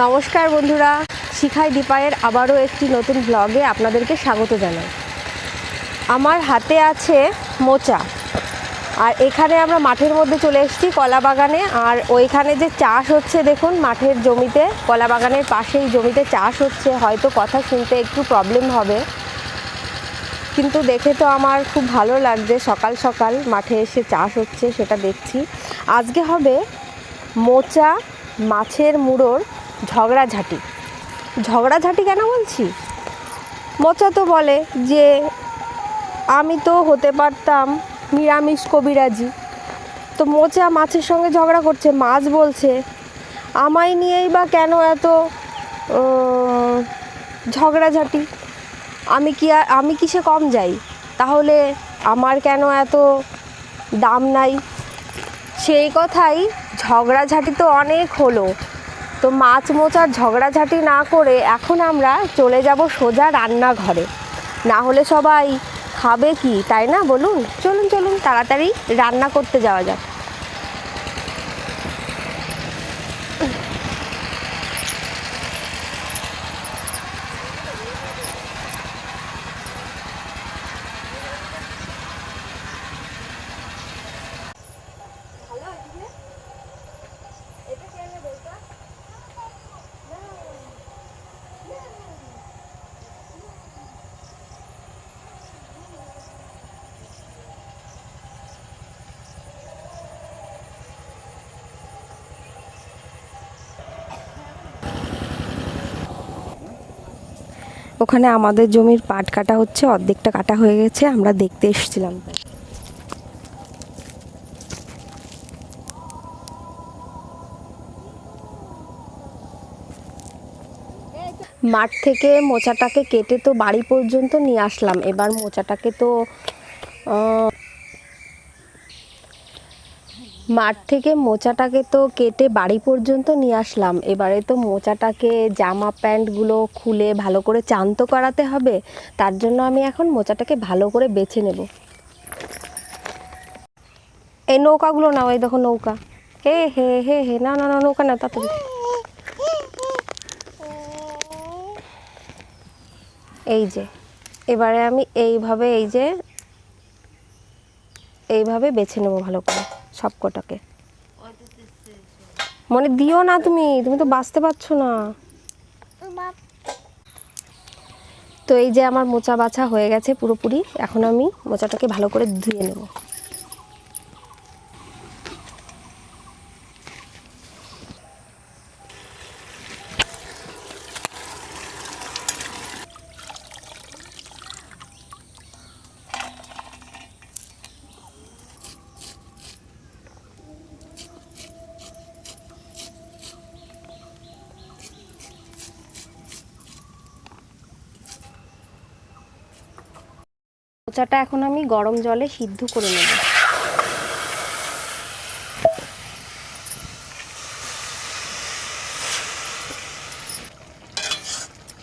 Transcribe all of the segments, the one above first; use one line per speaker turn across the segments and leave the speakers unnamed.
নমস্কার বন্ধুরা, শিখাই দীপায়ের আবারও একটি নতুন ব্লগে আপনাদেরকে স্বাগত জানাই। আমার হাতে আছে মোচা, আর এখানে আমরা মাঠের মধ্যে চলে এসেছি কলা বাগানে, আর ওইখানে যে চাষ হচ্ছে, দেখুন, মাঠের জমিতে, কলা বাগানের পাশেই জমিতে চাষ হচ্ছে, হয়তো কথা শুনতে একটু প্রবলেম হবে। কিন্তু দেখে তো আমার খুব ভালো লাগছে। সকাল সকাল মাঠে এসে চাষ হচ্ছে, সেটা দেখছি। আজকে হবে মোচা মাছের মুড়োর ঝগড়াঝাটি ঝগড়াঝাটি কেন বলছি? মোচা তো বলে যে আমি তো হতে পারতাম নিরামিষ কবিরাজি। তো মোচা মাছের সঙ্গে ঝগড়া করছে, মাছ বলছে, আমায় নিয়েই বা কেন এত ঝগড়াঝাটি আমি কি আর, আমি কিসে কম যাই? তাহলে আমার কেন এত দাম নাই? সেই কথাই ঝগড়াঝাটি তো অনেক হলো। তো মাছ মোচার ঝগড়াঝাটি না করে এখন আমরা চলে যাব সোজা রান্নাঘরে। না হলে সবাই খাবে কি, তাই না বলুন? চলুন চলুন, তাড়াতাড়ি রান্না করতে যাওয়া যাক। ওখানে আমাদের জমির পাট কাটা হচ্ছে, অর্ধেকটা কাটা হয়ে গেছে, আমরা দেখতে এসেছিলাম। মাঠ থেকে মোচাটাকে কেটে তো বাড়ি পর্যন্ত নিয়ে আসলাম। এবার মোচাটাকে তো মাঠ থেকে মোচাটাকে তো কেটে বাড়ি পর্যন্ত নিয়ে আসলাম। এবারে তো মোচাটাকে জামা প্যান্টগুলো খুলে ভালো করে চান তো করাতে হবে। তার জন্য আমি এখন মোচাটাকে ভালো করে বেছে নেব। এই নৌকাগুলো নাও, এই দেখো নৌকা। হে হে হে হে, না না না, নৌকা না তাড়াতাড়ি। এই যে, এবারে আমি এইভাবে, এই যে, এইভাবে বেছে নেব ভালো করে। সব কটাকে মনে দিও না তুমি তুমি তো বাঁচতে পারছ না। তো এই যে আমার মোচা বাছা হয়ে গেছে পুরোপুরি, এখন আমি মোচাটাকে ভালো করে ধুয়ে নেব। মোচাটা এখন আমি গরম জলে সিদ্ধ করে নেব।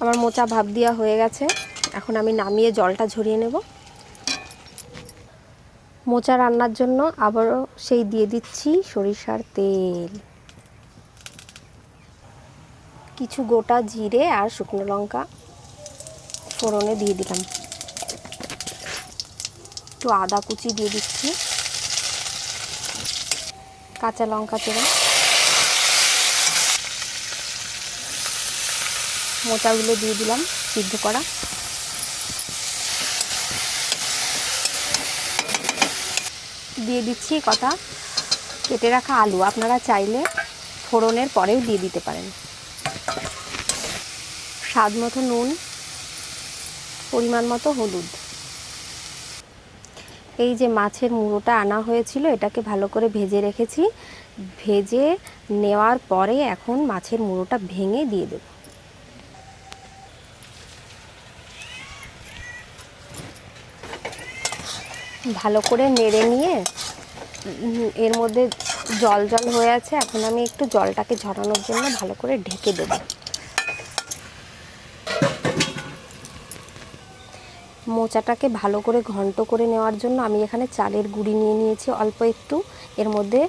আমার মোচা ভাপ দেওয়া হয়ে গেছে। এখন আমি নামিয়ে জলটা ঝরিয়ে নেব। মোচা রান্নার জন্য আবারও সেই দিয়ে দিচ্ছি সরিষার তেল। কিছু গোটা জিরে আর শুকনো লঙ্কা ফোড়নে দিয়ে দিলাম। একটু আদা কুচি দিয়ে দিচ্ছি। কাঁচা লঙ্কা চেরা। মোচাগুলো দিয়ে দিলাম, সিদ্ধ করা। দিয়ে দিচ্ছি কথা কেটে রাখা আলু। আপনারা চাইলে ফোড়নের পরেও দিয়ে দিতে পারেন। স্বাদ মতো নুন, পরিমাণ মতো হলুদ। এই যে মাছের মুড়োটা আনা হয়েছিল, এটাকে ভালো করে ভেজে রেখেছি। ভেজে নেওয়ার পরে এখন মাছের মুড়োটা ভেঙে দিয়ে দেব। ভালো করে নেড়ে নিয়ে এর মধ্যে জল জল হয়ে আছে, এখন আমি একটু জলটাকে ঝরানোর জন্য ভালো করে ঢেকে দেবো। মোচাটাকে ভালো করে ঘন্ট করে নেওয়ার জন্য আমি এখানে চালের গুঁড়ি নিয়ে নিয়েছি অল্প একটু। এর মধ্যে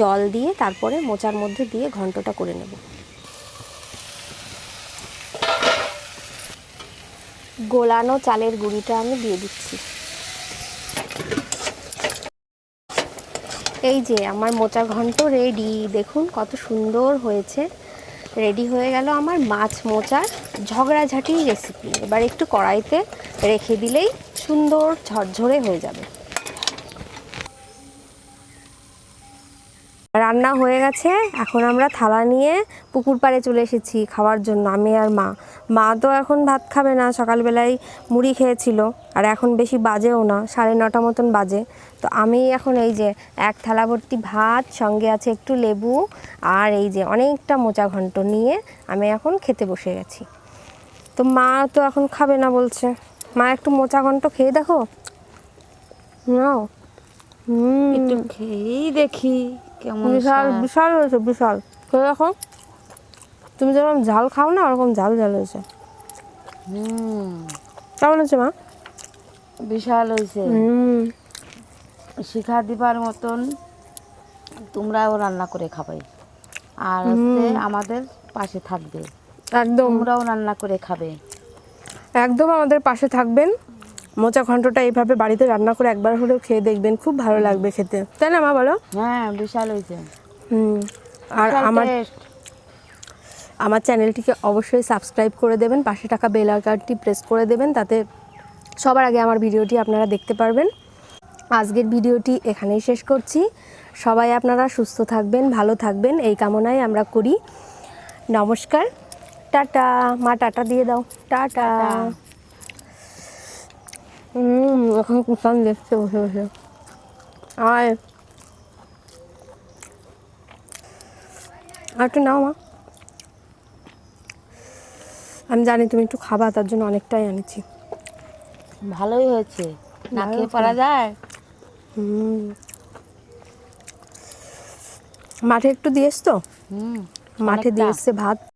জল দিয়ে তারপরে মোচার মধ্যে দিয়ে ঘন্টটা করে নেব। গোলানো চালের গুঁড়িটা আমি দিয়ে দিচ্ছি। এই যে আমার মোচা ঘন্ট রেডি দেখুন কত সুন্দর হয়েছে। রেডি হয়ে গেল আমার মাছ মোচার ঝগড়াঝাটি রেসিপি এবার একটু কড়াইতে রেখে দিলেই সুন্দর ঝরঝরে হয়ে যাবে। রান্না হয়ে গেছে। এখন আমরা থালা নিয়ে পুকুর পাড়ে চলে এসেছি খাওয়ার জন্য, আমি আর মা। মা তো এখন ভাত খাবে না, সকালবেলায় মুড়ি খেয়েছিল। আর এখন বেশি বাজেও না, সাড়ে নটা মতন বাজে। তো আমি এখন এই যে এক থালা ভর্তি ভাত, সঙ্গে আছে একটু লেবু আর এই যে অনেকটা মোচা ঘন্ট নিয়ে আমি এখন খেতে বসে গেছি। তো মা তো এখন খাবে না বলছে। মা একটু মোচা ঘন্ট খেয়ে দেখো। নাও। হুম।
একটু খেয়েই দেখি। কেমন
বিশাল বিশাল হয়েছে বিশাল। তো দেখো তুমি যেরকম ঝাল খাও না ওরকম ঝাল ঝাল হয়েছে। কেমন হয়েছে মা?
বিশাল হয়েছে। শিখা দিবার মতন তোমরাও রান্না করে খাবে আর হচ্ছে আমাদের পাশে থাকবে।
একদম।
তোমরাও রান্না করে খাবে।
একদম আমাদের পাশে থাকবেন। মোচা ঘন্টটা এইভাবে বাড়িতে রান্না করে একবার হলেও খেয়ে দেখবেন খুব ভালো লাগবে খেতে। তাই না মা বলো?
হ্যাঁ বিশাল হয়েছে।
হুম আর আমার আমার চ্যানেলটিকে অবশ্যই সাবস্ক্রাইব করে দেবেন পাশে টাকা বেল আইকনটি প্রেস করে দেবেন তাতে সবার আগে আমার ভিডিওটি আপনারা দেখতে পারবেন। আজকের ভিডিওটি এখানেই শেষ করছি। সবাই আপনারা সুস্থ থাকবেন ভালো থাকবেন এই কামনাই আমরা করি। নমস্কার। টাটা। মা টাটা দিয়ে দাও। টাটা। হুম এখন কুসান দেখছে বসে বসে আয় আর একটু নাও মা আমি জানি তুমি একটু খাবা তার জন্য অনেকটাই আনেছি
ভালোই হয়েছে। না খেয়ে। পারা যায়?
হুম। মাঠে একটু দিয়ে তো?
হুম
মাঠে দিয়ে। এসছে ভাত।